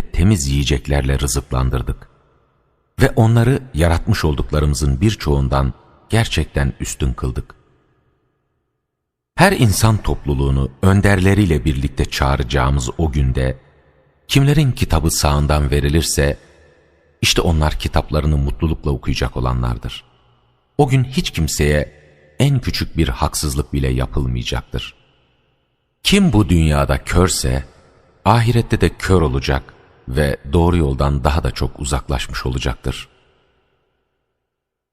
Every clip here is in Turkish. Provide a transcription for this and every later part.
temiz yiyeceklerle rızıklandırdık. Ve onları yaratmış olduklarımızın birçoğundan gerçekten üstün kıldık. Her insan topluluğunu önderleriyle birlikte çağıracağımız o günde, kimlerin kitabı sağından verilirse, işte onlar kitaplarını mutlulukla okuyacak olanlardır. O gün hiç kimseye en küçük bir haksızlık bile yapılmayacaktır. Kim bu dünyada körse, ahirette de kör olacak ve doğru yoldan daha da çok uzaklaşmış olacaktır.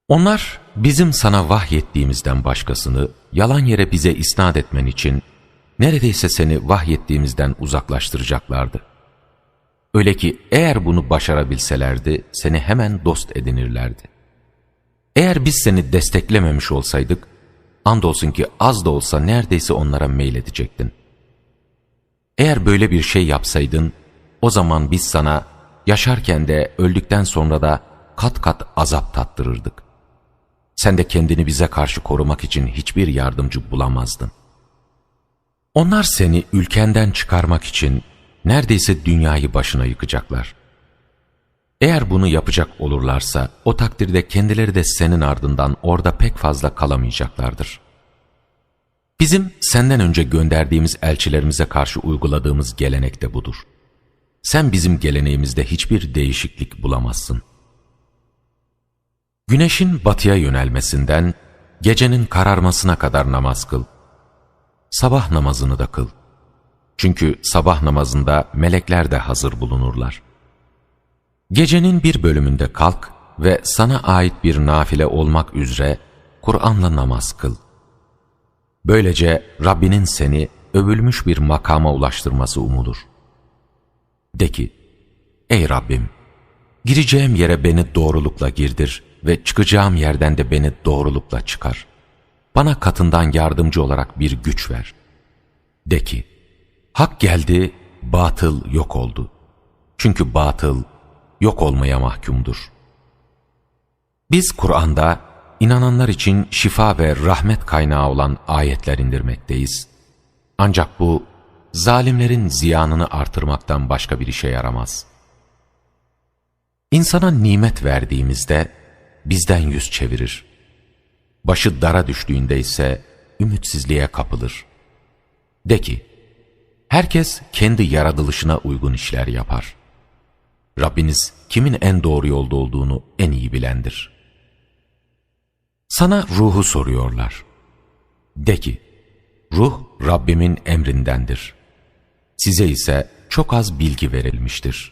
Onlar bizim sana vahyettiğimizden başkasını yalan yere bize isnat etmen için neredeyse seni vahyettiğimizden uzaklaştıracaklardı. Öyle ki eğer bunu başarabilselerdi seni hemen dost edinirlerdi. Eğer biz seni desteklememiş olsaydık, andolsun ki az da olsa neredeyse onlara meyledecektin. Eğer böyle bir şey yapsaydın, o zaman biz sana yaşarken de öldükten sonra da kat kat azap tattırırdık. Sen de kendini bize karşı korumak için hiçbir yardımcı bulamazdın. Onlar seni ülkenden çıkarmak için neredeyse dünyayı başına yıkacaklar. Eğer bunu yapacak olurlarsa o takdirde kendileri de senin ardından orada pek fazla kalamayacaklardır. Bizim senden önce gönderdiğimiz elçilerimize karşı uyguladığımız gelenek de budur. Sen bizim geleneğimizde hiçbir değişiklik bulamazsın. Güneşin batıya yönelmesinden gecenin kararmasına kadar namaz kıl. Sabah namazını da kıl. Çünkü sabah namazında melekler de hazır bulunurlar. Gecenin bir bölümünde kalk ve sana ait bir nafile olmak üzere Kur'an'la namaz kıl. Böylece Rabbinin seni övülmüş bir makama ulaştırması umulur. De ki, ey Rabbim, gireceğim yere beni doğrulukla girdir ve çıkacağım yerden de beni doğrulukla çıkar. Bana katından yardımcı olarak bir güç ver. De ki, hak geldi, batıl yok oldu. Çünkü batıl yok olmaya mahkumdur. Biz Kur'an'da inananlar için şifa ve rahmet kaynağı olan ayetler indirmekteyiz. Ancak bu zalimlerin ziyanını artırmaktan başka bir işe yaramaz. İnsana nimet verdiğimizde bizden yüz çevirir. Başı dara düştüğünde ise ümitsizliğe kapılır. De ki, herkes kendi yaratılışına uygun işler yapar. Rabbiniz kimin en doğru yolda olduğunu en iyi bilendir. Sana ruhu soruyorlar. De ki, ruh Rabbimin emrindendir. Size ise çok az bilgi verilmiştir.